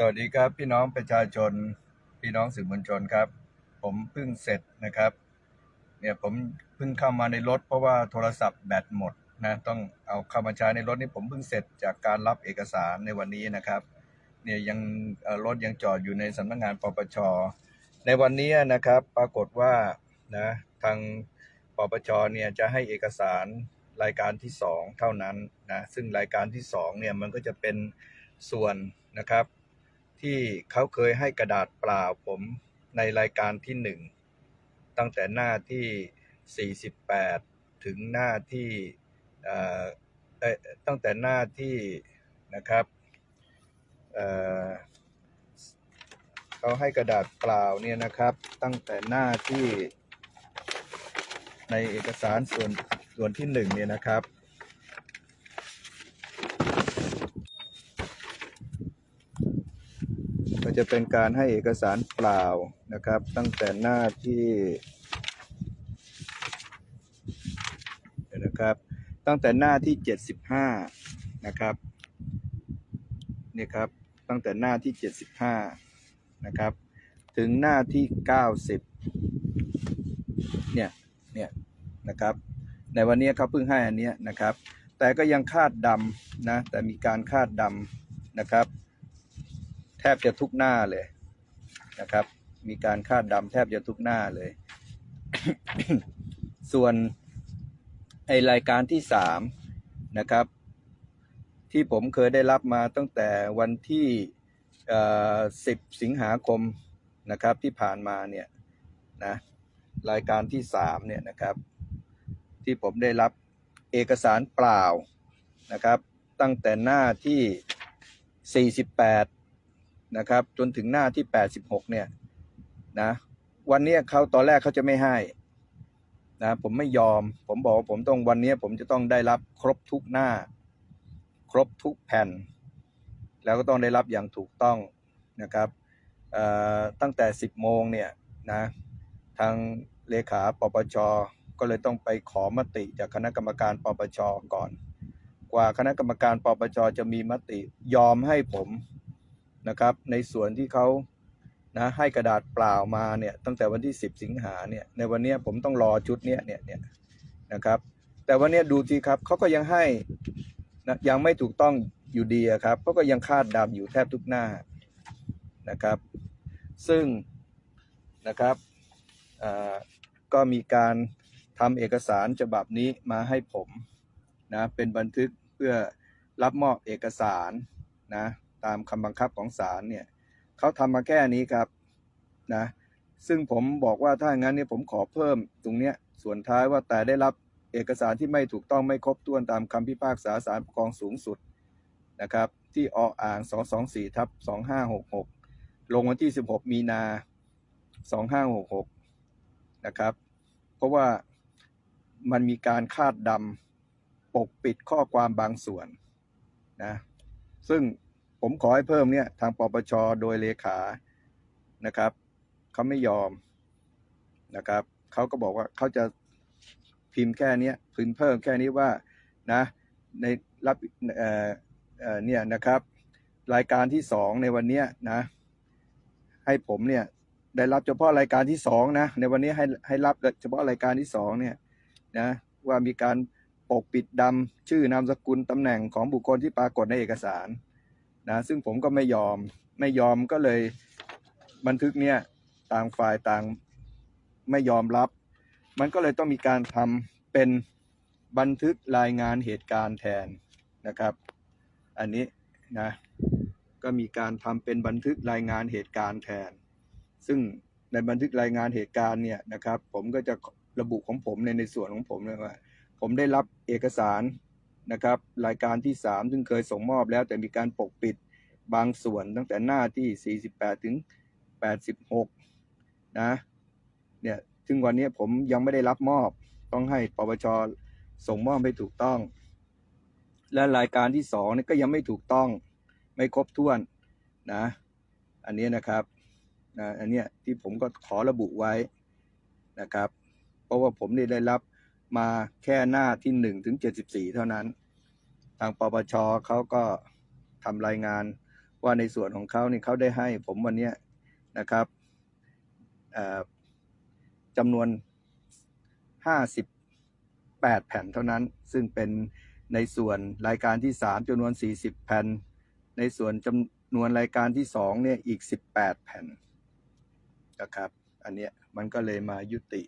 สวัสดีครับพี่น้องประชาชน พี่น้องสื่อมวลชนครับ ผมเพิ่งเสร็จนะครับ เนี่ยผมเพิ่งเข้ามาในรถ เพราะว่าโทรศัพท์แบตหมดนะต้องเอาเข้ามาใช้ในรถนี่ผมเพิ่งเสร็จจากการรับเอกสารในวันนี้นะครับ เนี่ยยังรถยังจอดอยู่ในสำนักงานปปชในวันนี้นะครับปรากฏว่านะทางปปชเนี่ยจะให้เอกสารรายการที่สองเท่านั้นนะซึ่งรายการที่สองเนี่ยมันก็จะเป็นส่วนนะครับ ที่เขาเคยให้กระดาษเปล่าผมในรายการที่หนึ่ง ตั้งแต่หน้าที่ 48 ถึงหน้าที่เออเอ่อตั้งแต่หน้าที่นะครับเออเขาให้กระดาษเปล่าเนี่ยนะครับ ตั้งแต่หน้าที่ในเอกสารส่วนส่วนที่หนึ่งเนี่ยนะครับ ก็จะเป็นการให้เอกสารเปล่านะครับ ตั้งแต่หน้าที่นะครับ ตั้งแต่หน้าที่ 75 นะครับนี่ครับตั้งแต่หน้าที่ 75 นะครับ ถึงหน้าที่ 90 เนี่ยเนี่ยนะครับ ในวันนี้เขาเพิ่งให้อันเนี้ยนะครับ แต่ก็ยังคาดดำนะแต่มีการคาดดำนะครับ บจะทุกหน้าเลยนะครับ มีการคาดดำแทบจะทุกหน้าเลย ส่วนไอรายการที่สามนะครับ ที่ผมเคยได้รับมาตั้งแต่วันที่เอ่อ10สิงหาคมนะครับที่ผ่านมาเนี่ยนะรายการที่สามเนี่ยนะครับ ที่ผมได้รับเอกสารเปล่านะครับ ตั้งแต่หน้าที่ 48 นะครับ จนถึงหน้าที่ 86 เนี่ยนะวันนี้เขาตอนแรกเขาจะไม่ให้นะผมไม่ยอม ผมบอกว่าผมต้องวันนี้ผมจะต้องได้รับครบทุกหน้า ครบทุกแผ่น แล้วก็ต้องได้รับอย่างถูกต้องนะครับตั้งแต่ 10 โมงเนี่ยนะทางเลขาปปชก็เลยต้องไปขอมติจากคณะกรรมการปปชก่อน กว่าคณะกรรมการปปชจะมีมติยอมให้ผม นะครับ ในส่วนที่เขานะให้กระดาษเปล่ามาเนี่ยตั้งแต่วันที่ 10 สิงหาเนี่ยในวันนี้ผมต้องรอชุดเนี้ยเนี่ยเนี่ยนะครับ แต่วันนี้ดูทีครับเขาก็ยังให้นะยังไม่ถูกต้องอยู่ดีครับเขาก็ยังคาดดำอยู่แทบทุกหน้านะครับ ซึ่งนะครับอ่าก็มีการทำเอกสารฉบับนี้มาให้ผมนะเป็นบันทึกเพื่อรับมอบเอกสารนะ ตามคำบังคับของศาลเนี่ยเขาทำมาแค่นี้ครับนะซึ่งผมบอกว่าถ้างั้นเนี่ยผมขอเพิ่มตรงเนี้ยส่วนท้ายว่าแต่ได้รับเอกสารที่ไม่ถูกต้องไม่ครบถ้วนตามคำพิพากษาศาลปกครองสูงสุดนะครับที่ออ่าง 224ทับ2566 ลงวันที่ 16 มีนา 2566 นะครับ เพราะว่ามันมีการคาดดำปกปิดข้อความบางส่วนนะซึ่ง ผมขอให้เพิ่มเนี่ยทางปปชโดยเลขานะครับเขาไม่ยอมนะครับเขาก็บอกว่าเขาจะพิมพ์แค่เนี้ยพิมพ์เพิ่มแค่นี้ว่านะในรับเอ่อเอ่อเนี่ยนะครับ รายการที่สองในวันเนี้ยนะให้ผมเนี่ยได้รับเฉพาะรายการที่สองนะในวันนี้ให้ให้รับเฉพาะรายการที่สองเนี่ยนะว่ามีการปกปิดดำชื่อนามสกุลตำแหน่งของบุคคลที่ปรากฏในเอกสาร นะซึ่งผมก็ไม่ยอมไม่ยอมก็เลยบันทึกเนี่ยต่างฝ่ายต่างไม่ยอมรับ มันก็เลยต้องมีการทำเป็นบันทึกรายงานเหตุการณ์แทนนะครับ อันนี้นะก็มีการทำเป็นบันทึกรายงานเหตุการณ์แทน ซึ่งในบันทึกรายงานเหตุการณ์เนี่ยนะครับ ผมก็จะระบุของผมในในส่วนของผมเลยว่า ผมได้รับเอกสาร นะครับรายการที่ 3 ซึ่งเคยส่งมอบแล้วแต่มีการปกปิดบางส่วนตั้งแต่หน้าที่ 48 ถึง 86 นะเนี่ยซึ่งวันนี้ผมยังไม่ได้รับมอบต้องให้ปปชส่งมอบให้ถูกต้อง และรายการที่2นี่ก็ยังไม่ถูกต้องไม่ครบถ้วนนะ อันนี้นะครับนะอันเนี้ยที่ผมก็ขอระบุไว้นะครับ เพราะว่าผมได้รับมาแค่หน้าที่หนึ่งถึงเจ็ดสิบสี่เท่านั้น ทางปปชเขาก็ทำรายงานว่าในส่วนของเขาเนี่ยเขาได้ให้ผมวันนี้นะครับจำนวน 58 แผ่นเท่านั้น ซึ่งเป็นในส่วนรายการที่ 3จำนวน 40 แผ่น ในส่วนจำนวนรายการที่2เนี่ยอีก 18 แผ่นนะครับ อันเนี้ยมันก็เลยมายุติ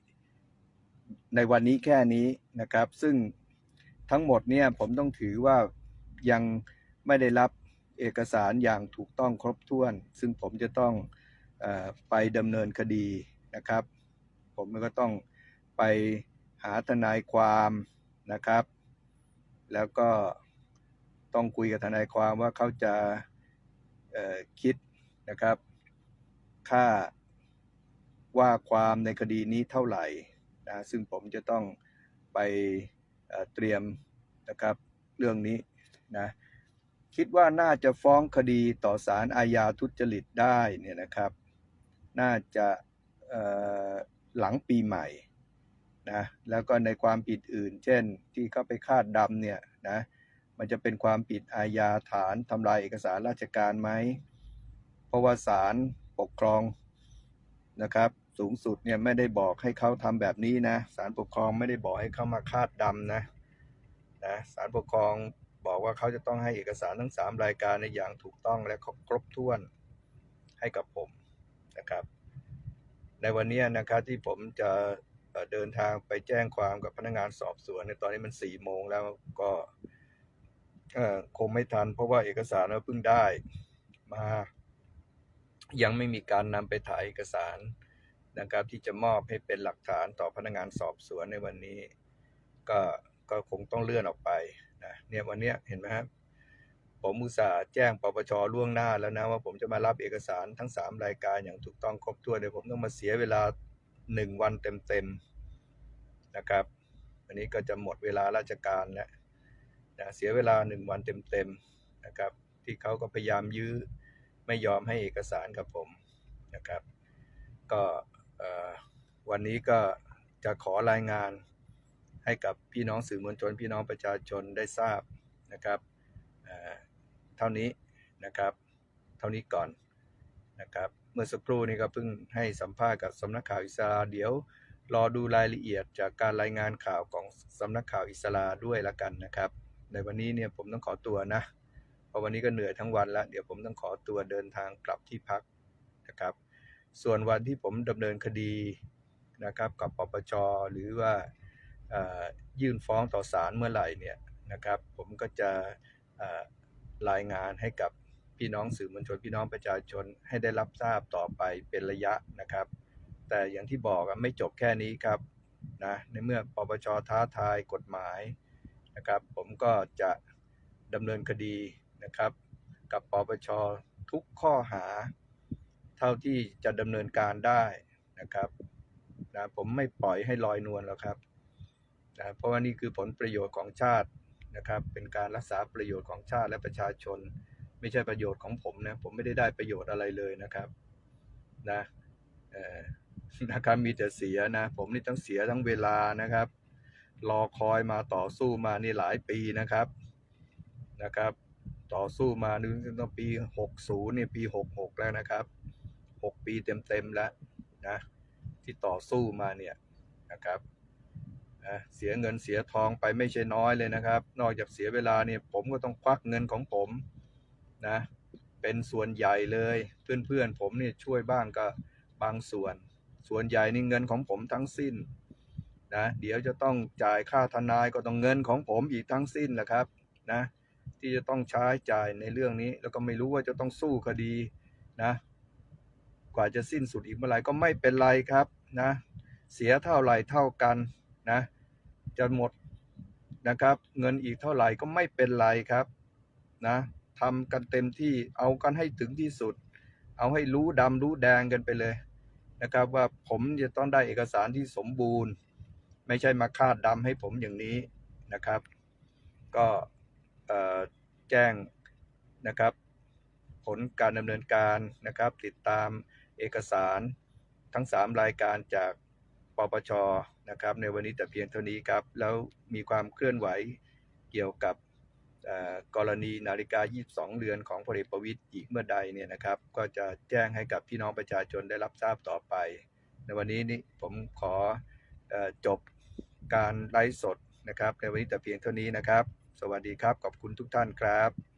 ในวันนี้แค่นี้นะครับ ซึ่ง ทั้งหมดเนี่ยผมต้องถือว่ายังไม่ได้รับเอกสารอย่างถูกต้องครบถ้วน ซึ่งผมจะต้องอไปดำเนินคดีนะครับ ผมก็ต้องไปหาทนายความนะครับ แล้วก็ต้องคุยกับทนายความว่าเขาจะคิดนะครับ ค่าว่าความในคดีนี้เท่าไหร่นะซึ่งผมจะต้องไป เตรียมนะครับเรื่องนี้นะคิดว่าน่าจะฟ้องคดีต่อศาลอาญาทุจริตได้เนี่ยนะครับ น่าจะหลังปีใหม่นะแล้วก็ในความผิดอื่น เช่นที่เข้าไปคาดดำเนี่ยนะมันจะเป็นความผิดอาญาฐานทำลายเอกสารราชการไหมเพราะว่าศาลปกครองนะครับ สูงสุดเนี่ยไม่ได้บอกให้เขาทำแบบนี้นะศาลปกครองไม่ได้บอกให้เขามาคาดดำนะนะศาลปกครองบอกว่าเขาจะต้องให้เอกสารทั้ง 3 รายการในอย่างถูกต้องและครบถ้วนให้กับผมนะครับ ในวันนี้นะครับที่ผมจะเดินทางไปแจ้งความกับพนักงานสอบสวนในตอนนี้มันสี่โมงแล้วก็คงไม่ทัน เพราะว่าเอกสารเราเพิ่งได้มา ยังไม่มีการนำไปถ่ายเอกสาร นะครับ ที่จะมอบให้เป็นหลักฐานต่อพนักงานสอบสวนในวันนี้ ก็ก็คงต้องเลื่อนออกไปนะเนี่ยวันนี้เห็นไหมครับผมอุตส่าห์แจ้งปปชล่วงหน้าแล้วนะว่าผมจะมารับเอกสารทั้ง 3 รายการอย่างถูกต้องครบถ้วนเดี๋ยวผมต้องมาเสียเวลา 1 วันเต็มๆนะครับวันนี้ก็จะหมดเวลาราชการแล้วนะเสียเวลา 1 วันเต็มๆนะครับ ที่เขาก็พยายามยื้อไม่ยอมให้เอกสารกับผมนะครับ ก็ วันนี้ก็จะขอรายงานให้กับพี่น้องสื่อมวลชน พี่น้องประชาชนได้ทราบนะครับเท่านี้นะครับ เท่านี้ก่อนนะครับ เมื่อสักครู่นี้ก็เพิ่งให้สัมภาษณ์กับสำนักข่าวอิสราเดี๋ยวรอดูรายละเอียดจากการรายงานข่าวของสำนักข่าวอิสราด้วยละกันนะครับ ในวันนี้เนี่ยผมต้องขอตัวนะเพราะวันนี้ก็เหนื่อยทั้งวันแล้ว เดี๋ยวผมต้องขอตัวเดินทางกลับที่พักนะครับ ส่วนวันที่ผมดำเนินคดีนะครับกับปปชหรือว่ายื่นฟ้องต่อศาลเมื่อไหร่เนี่ยนะครับ ผมก็จะรายงานให้กับพี่น้องสื่อมวลชนพี่น้องประชาชนให้ได้รับทราบต่อไปเป็นระยะนะครับ แต่อย่างที่บอกไม่จบแค่นี้ครับนะในเมื่อปปชท้าทายกฎหมายนะครับ ผมก็จะดำเนินคดีนะครับ กับปปชทุกข้อหา เท่าที่จะดำเนินการได้นะครับนะผมไม่ปล่อยให้ลอยนวลแล้วครับนะเพราะว่านี่คือผลประโยชน์ของชาตินะครับ เป็นการรักษาประโยชน์ของชาติและประชาชน ไม่ใช่ประโยชน์ของผมนะผมไม่ได้ได้ประโยชน์อะไรเลยนะครับนะเอ่อนะครับมีแต่เสียนะ ผมนี่ต้องเสียทั้งเวลานะครับ รอคอยมาต่อสู้มานี่หลายปีนะครับนะครับ ต่อสู้มานึงตั้งปี 60เนี่ยปี 66 แล้วนะครับ 6ปีเต็มๆแล้วนะที่ต่อสู้มาเนี่ยนะครับนะเสียเงินเสียทองไปไม่ใช่น้อยเลยนะครับ นอกจากเสียเวลาเนี่ยผมก็ต้องควักเงินของผมนะเป็นส่วนใหญ่เลยเพื่อนๆผมเนี่ยช่วยบ้างก็บางส่วน ส่วนใหญ่นี่เงินของผมทั้งสิ้นนะเดี๋ยวจะต้องจ่ายค่าทนายก็ต้องเงินของผมอีกทั้งสิ้นแหละครับนะที่จะต้องใช้จ่ายในเรื่องนี้ แล้วก็ไม่รู้ว่าจะต้องสู้คดีนะ กว่าจะสิ้นสุดอีกเมื่อไหร่ก็ไม่เป็นไรครับนะเสียเท่าไหร่เท่ากันนะจะหมดนะครับ เงินอีกเท่าไหร่ก็ไม่เป็นไรครับนะทำกันเต็มที่เอากันให้ถึงที่สุด เอาให้รู้ดำรู้แดงกันไปเลยนะครับ ว่าผมจะต้องได้เอกสารที่สมบูรณ์ ไม่ใช่มาคาดดำให้ผมอย่างนี้นะครับ ก็แจ้งนะครับ ผลการดำเนินการนะครับ ติดตาม เอกสารทั้ง 3 รายการจากปปชนะครับ ในวันนี้แต่เพียงเท่านี้ครับ แล้วมีความเคลื่อนไหวเกี่ยวกับกรณีนาฬิกา 22 เรือนของพลเอกประวิตยอีกเมื่อใดเนี่ยนะครับ ก็จะแจ้งให้กับพี่น้องประชาชนได้รับทราบต่อไป ในวันนี้นี่ผมขออจบการไลฟ์สดนะครับ ในวันนี้แต่เพียงเท่านี้นะครับ สวัสดีครับ ขอบคุณทุกท่านครับ